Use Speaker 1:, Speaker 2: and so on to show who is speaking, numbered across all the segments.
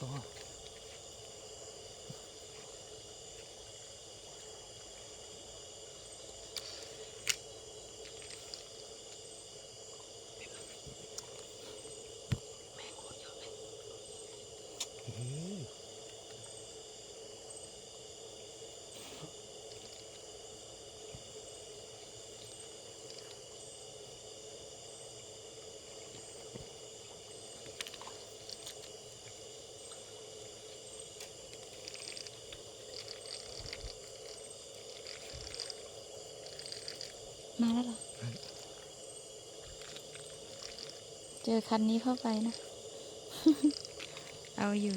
Speaker 1: ตัวแม่
Speaker 2: โคตรเยอะเลย
Speaker 1: มาแล้วเหรอ เจอคันนี้เข้าไปนะ เอาอยู่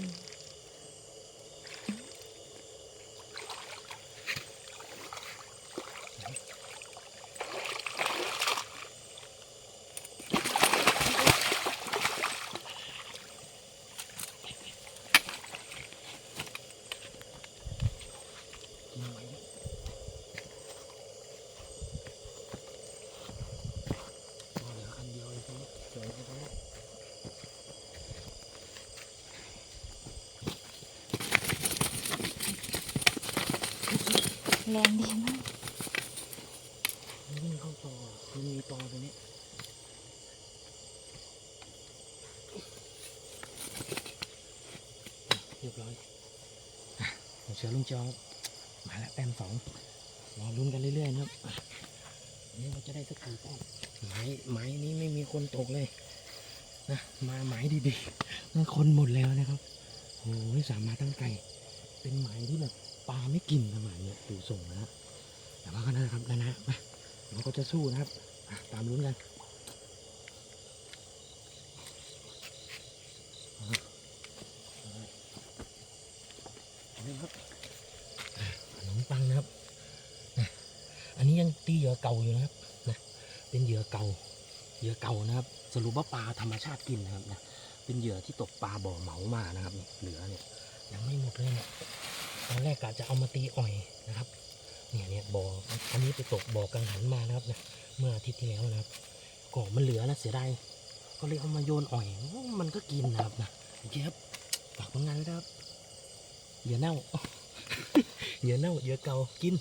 Speaker 2: กินไหมพอเหลือคันเดียวเลยครับเดี๋ยวนะครับ
Speaker 1: แรงดีมาก
Speaker 2: วิ่งเข้าต่อมันมีต่อตรงนี้เรียบร้อยอะผมเชื่อลุงจองมาแล้วแต้มสองรอลุ้นกันเรื่อยๆนะครับนี่เราจะได้สักกี่แต้มไม้ไม้นี้ไม่มีคนตกเลยนะมาไม้ดีๆนั่นคนหมดแล้วนะครับโอ้ยสามมาตั้งไกลเป็นไม้ที่แบบ ปลาไม่กินนะมายเนี่ยดูส่งนะแต่ว่าก็นะครับนะนะมาเราก็จะสู้นะครับตามลุ้นกันอะครับขนมปังนะครับนะอันนี้ยังตีเหยื่อเก่าอยู่นะครับนะเป็นเหยื่อเก่าเหยื่อเก่านะครับ สรุปว่าปลาธรรมชาติกินนะครับนะเป็นเหยื่อที่ตกปลาบ่อเหมามานะครับ เหลือเนี่ยยังไม่หมดเลยเนี่ย ตอนแรกกะจะเอามาตีอ่อยนะครับ เนี่ยเนี่ยบ่ออันนี้ไปตกบ่อกังหันมานะครับนะเมื่ออาทิตย์ที่แล้วนะครับก่อมันเหลือนะเสียดายก็เลยเอามาโยนอ่อย มันก็กินนะครับนะโอเคครับฝากผลงานนะครับเหยื่อเน่าเหยื่อเน่าเหยื่อเก่ากิน